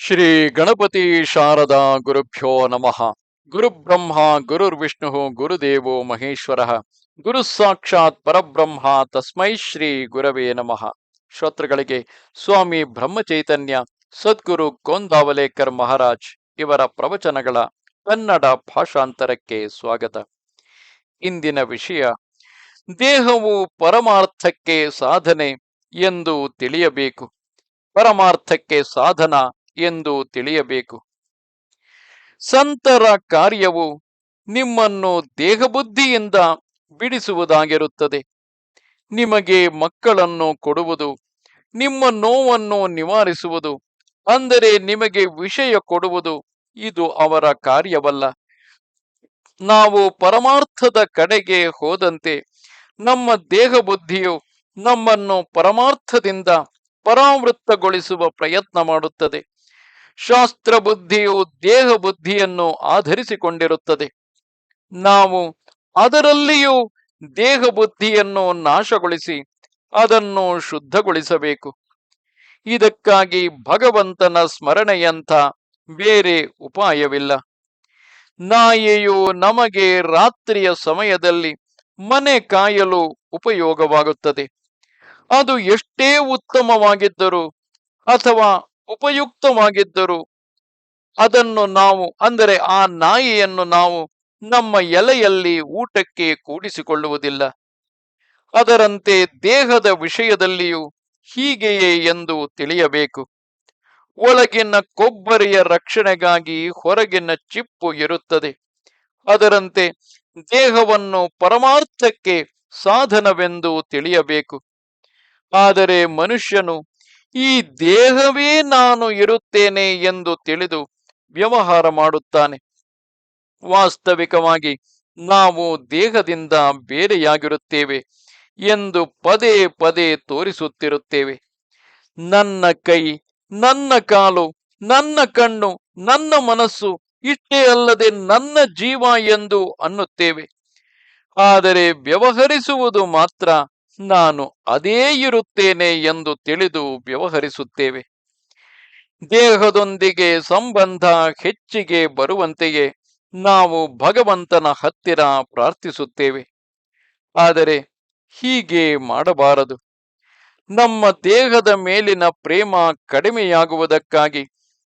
ಶ್ರೀ ಗಣಪತಿ ಶಾರದಾ ಗುರುಭ್ಯೋ ನಮಃ. ಗುರುಬ್ರಹ್ಮ, ಗುರುರ್ವಿಷ್ಣು, ಗುರುದೇವೋ ಮಹೇಶ್ವರ. ಗುರು ಸಾಕ್ಷಾತ್ ಪರಬ್ರಹ್ಮ, ತಸ್ಮೈ ಶ್ರೀ ಗುರವೇ ನಮಃ. ಶ್ರೋತೃಗಳಿಗೆ ಸ್ವಾಮಿ ಬ್ರಹ್ಮಚೈತನ್ಯ, ಸದ್ಗುರು ಗೋಂದಾವಲೇಕರ್ ಮಹಾರಾಜ್ ಇವರ ಪ್ರವಚನಗಳ ಕನ್ನಡ ಭಾಷಾಂತರಕ್ಕೆ ಸ್ವಾಗತ. ಇಂದಿನ ವಿಷಯ, ದೇಹವು ಪರಮಾರ್ಥಕ್ಕೆ ಸಾಧನೆ ಎಂದು ತಿಳಿಯಬೇಕು. ಪರಮಾರ್ಥಕ್ಕೆ ಸಾಧನ ಎಂದು ತಿಳಿಯಬೇಕು. ಸಂತರ ಕಾರ್ಯವು ನಿಮ್ಮನ್ನು ದೇಹಬುದ್ಧಿಯಿಂದ ಬಿಡಿಸುವುದಾಗಿರುತ್ತದೆ. ನಿಮಗೆ ಮಕ್ಕಳನ್ನು ಕೊಡುವುದು, ನಿಮ್ಮ ನೋವನ್ನು ನಿವಾರಿಸುವುದು, ಅಂದರೆ ನಿಮಗೆ ವಿಷಯ ಕೊಡುವುದು, ಇದು ಅವರ ಕಾರ್ಯವಲ್ಲ. ನಾವು ಪರಮಾರ್ಥದ ಕಡೆಗೆ ಹೋದಂತೆ ನಮ್ಮ ದೇಹ ಬುದ್ಧಿಯು ನಮ್ಮನ್ನು ಪರಮಾರ್ಥದಿಂದ ಪರಾವೃತ್ತಗೊಳಿಸುವ ಪ್ರಯತ್ನ ಮಾಡುತ್ತದೆ. ಶಾಸ್ತ್ರ ಬುದ್ಧಿಯು ದೇಹ ಬುದ್ಧಿಯನ್ನು ಆಧರಿಸಿಕೊಂಡಿರುತ್ತದೆ. ನಾವು ಅದರಲ್ಲಿಯೂ ದೇಹ ಬುದ್ಧಿಯನ್ನು ನಾಶಗೊಳಿಸಿ ಅದನ್ನು ಶುದ್ಧಗೊಳಿಸಬೇಕು. ಇದಕ್ಕಾಗಿ ಭಗವಂತನ ಸ್ಮರಣೆಯಂಥ ಬೇರೆ ಉಪಾಯವಿಲ್ಲ. ನಾಯಿಯು ನಮಗೆ ರಾತ್ರಿಯ ಸಮಯದಲ್ಲಿ ಮನೆ ಕಾಯಲು ಉಪಯೋಗವಾಗುತ್ತದೆ. ಅದು ಎಷ್ಟೇ ಉತ್ತಮವಾಗಿದ್ದರೂ ಅಥವಾ ಉಪಯುಕ್ತವಾಗಿದ್ದರೂ. ಅದನ್ನು ನಾವು, ಅಂದರೆ ಆ ನಾಯಿಯನ್ನು ನಾವು ನಮ್ಮ ಎಲೆಯಲ್ಲಿ ಊಟಕ್ಕೆ ಕೂಡಿಸಿಕೊಳ್ಳುವುದಿಲ್ಲ. ಅದರಂತೆ ದೇಹದ ವಿಷಯದಲ್ಲಿಯೂ ಹೀಗೆಯೇ ಎಂದು ತಿಳಿಯಬೇಕು. ಒಳಗಿನ ಕೊಬ್ಬರಿಯ ರಕ್ಷಣೆಗಾಗಿ ಹೊರಗಿನ ಚಿಪ್ಪು ಇರುತ್ತದೆ. ಅದರಂತೆ ದೇಹವನ್ನು ಪರಮಾರ್ಥಕ್ಕೆ ಸಾಧನವೆಂದು ತಿಳಿಯಬೇಕು. ಆದರೆ ಮನುಷ್ಯನು ಈ ದೇಹವೇ ನಾನು ಇರುತ್ತೇನೆ ಎಂದು ತಿಳಿದು ವ್ಯವಹಾರ ಮಾಡುತ್ತಾನೆ. ವಾಸ್ತವಿಕವಾಗಿ ನಾವು ದೇಹದಿಂದ ಬೇರೆಯಾಗಿರುತ್ತೇವೆ ಎಂದು ಪದೇ ಪದೇ ತೋರಿಸುತ್ತಿರುತ್ತೇವೆ. ನನ್ನ ಕೈ, ನನ್ನ ಕಾಲು, ನನ್ನ ಕಣ್ಣು, ನನ್ನ ಮನಸ್ಸು ಇಷ್ಟೇ ಅಲ್ಲದೆ ನನ್ನ ಜೀವ ಎಂದು ಅನ್ನುತ್ತೇವೆ. ಆದರೆ ವ್ಯವಹರಿಸುವುದು ಮಾತ್ರ ನಾನು ಅದೇ ಇರುತ್ತೇನೆ ಎಂದು ತಿಳಿದು ವ್ಯವಹರಿಸುತ್ತೇವೆ. ದೇಹದೊಂದಿಗೆ ಸಂಬಂಧ ಹೆಚ್ಚಿಗೆ ಬರುವಂತೆಯೇ ನಾವು ಭಗವಂತನ ಹತ್ತಿರ ಪ್ರಾರ್ಥಿಸುತ್ತೇವೆ. ಆದರೆ ಹೀಗೆ ಮಾಡಬಾರದು. ನಮ್ಮ ದೇಹದ ಮೇಲಿನ ಪ್ರೇಮ ಕಡಿಮೆಯಾಗುವುದಕ್ಕಾಗಿ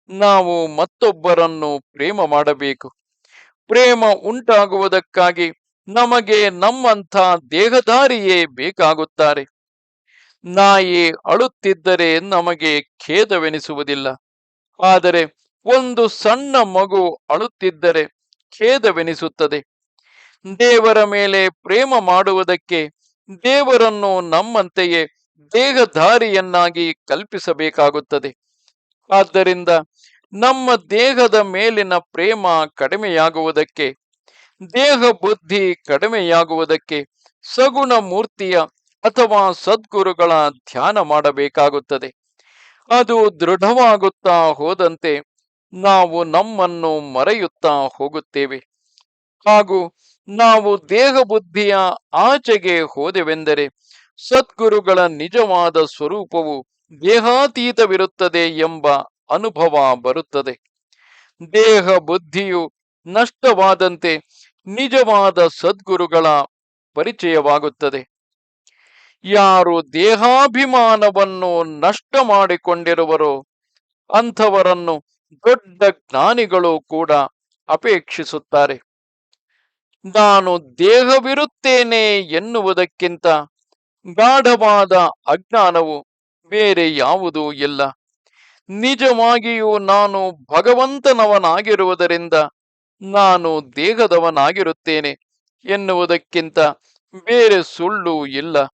ನಾವು ಮತ್ತೊಬ್ಬರನ್ನು ಪ್ರೇಮ ಮಾಡಬೇಕು. ಪ್ರೇಮ ಉಂಟಾಗುವುದಕ್ಕಾಗಿ ನಮಗೆ ನಮ್ಮಂಥ ದೇಹದಾರಿಯೇ ಬೇಕಾಗುತ್ತಾರೆ. ನಾಯಿ ಅಳುತ್ತಿದ್ದರೆ ನಮಗೆ ಖೇದವೆನಿಸುವುದಿಲ್ಲ. ಆದರೆ ಒಂದು ಸಣ್ಣ ಮಗು ಅಳುತ್ತಿದ್ದರೆ ಖೇದವೆನಿಸುತ್ತದೆ. ದೇವರ ಮೇಲೆ ಪ್ರೇಮ ಮಾಡುವುದಕ್ಕೆ ದೇವರನ್ನು ನಮ್ಮಂತೆಯೇ ದೇಹಧಾರಿಯನ್ನಾಗಿ ಕಲ್ಪಿಸಬೇಕಾಗುತ್ತದೆ. ಆದ್ದರಿಂದ ನಮ್ಮ ದೇಹದ ಮೇಲಿನ ಪ್ರೇಮ ಕಡಿಮೆಯಾಗುವುದಕ್ಕೆ ದೇಹ ಬುದ್ಧಿ ಕಡಿಮೆಯಾಗುವುದಕ್ಕೆ ಸಗುಣ ಮೂರ್ತಿಯ ಅಥವಾ ಸದ್ಗುರುಗಳ ಧ್ಯಾನ ಮಾಡಬೇಕಾಗುತ್ತದೆ. ಅದು ದೃಢವಾಗುತ್ತಾ ಹೋದಂತೆ ನಾವು ನಮ್ಮನ್ನು ಮರೆಯುತ್ತಾ ಹೋಗುತ್ತೇವೆ. ಹಾಗೂ ನಾವು ದೇಹ ಬುದ್ಧಿಯ ಆಚೆಗೆ ಹೋದೆವೆಂದರೆ ಸದ್ಗುರುಗಳ ನಿಜವಾದ ಸ್ವರೂಪವು ದೇಹಾತೀತವಿರುತ್ತದೆ ಎಂಬ ಅನುಭವ ಬರುತ್ತದೆ. ದೇಹ ಬುದ್ಧಿಯು ನಷ್ಟವಾದಂತೆ ನಿಜವಾದ ಸದ್ಗುರುಗಳ ಪರಿಚಯವಾಗುತ್ತದೆ. ಯಾರು ದೇಹಾಭಿಮಾನವನ್ನು ನಷ್ಟ ಮಾಡಿಕೊಂಡಿರುವರೋ ಅಂಥವರನ್ನು ದೊಡ್ಡ ಜ್ಞಾನಿಗಳು ಕೂಡ ಅಪೇಕ್ಷಿಸುತ್ತಾರೆ. ನಾನು ದೇಹವಿರುತ್ತೇನೆ ಎನ್ನುವುದಕ್ಕಿಂತ ಗಾಢವಾದ ಅಜ್ಞಾನವು ಬೇರೆ ಯಾವುದೂ ಇಲ್ಲ. ನಿಜವಾಗಿಯೂ ನಾನು ಭಗವಂತನವನಾಗಿರುವುದರಿಂದ ನಾನು ದೇಹದವನಾಗಿರುತ್ತೇನೆ ಎನ್ನುವುದಕ್ಕಿಂತ ಬೇರೆ ಸುಳ್ಳು ಇಲ್ಲ.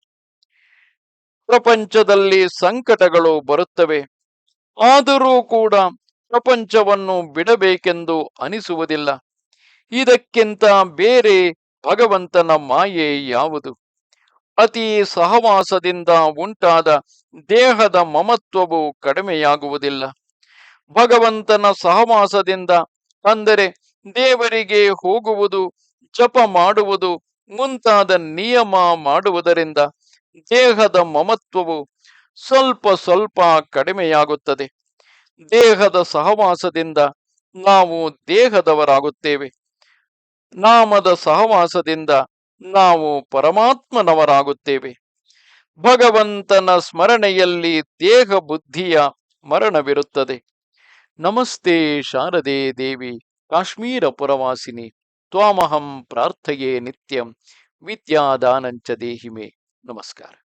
ಪ್ರಪಂಚದಲ್ಲಿ ಸಂಕಟಗಳು ಬರುತ್ತವೆ. ಆದರೂ ಕೂಡ ಪ್ರಪಂಚವನ್ನು ಬಿಡಬೇಕೆಂದು ಅನಿಸುವುದಿಲ್ಲ. ಇದಕ್ಕಿಂತ ಬೇರೆ ಭಗವಂತನ ಮಾಯೆ ಯಾವುದು? ಅತಿ ಸಹವಾಸದಿಂದ ಉಂಟಾದ ದೇಹದ ಮಮತ್ವವು ಕಡಿಮೆಯಾಗುವುದಿಲ್ಲ. ಭಗವಂತನ ಸಹವಾಸದಿಂದ, ಅಂದರೆ ದೇವರಿಗೆ ಹೋಗುವುದು, ಜಪ ಮಾಡುವುದು, ಮುಂತಾದ ನಿಯಮ ಮಾಡುವುದರಿಂದ ದೇಹದ ಮಮತ್ವವು ಸ್ವಲ್ಪ ಸ್ವಲ್ಪ ಕಡಿಮೆಯಾಗುತ್ತದೆ. ದೇಹದ ಸಹವಾಸದಿಂದ ನಾವು ದೇಹದವರಾಗುತ್ತೇವೆ. ನಾಮದ ಸಹವಾಸದಿಂದ ನಾವು ಪರಮಾತ್ಮನವರಾಗುತ್ತೇವೆ. ಭಗವಂತನ ಸ್ಮರಣೆಯಲ್ಲಿ ದೇಹ ಬುದ್ಧಿಯ ಮರಣವಿರುತ್ತದೆ. ನಮಸ್ತೆ ಶಾರದೆ ದೇವಿ. ಕಾಶ್ಮೀರ ಪುರವಾಸಿನಿ ತ್ವಾಮಹಂ ಪ್ರಾರ್ಥಯೇ ನಿತ್ಯಂ ವಿದ್ಯಾದಾನಂಚ ದೇಹಿಮೆ. ನಮಸ್ಕಾರ.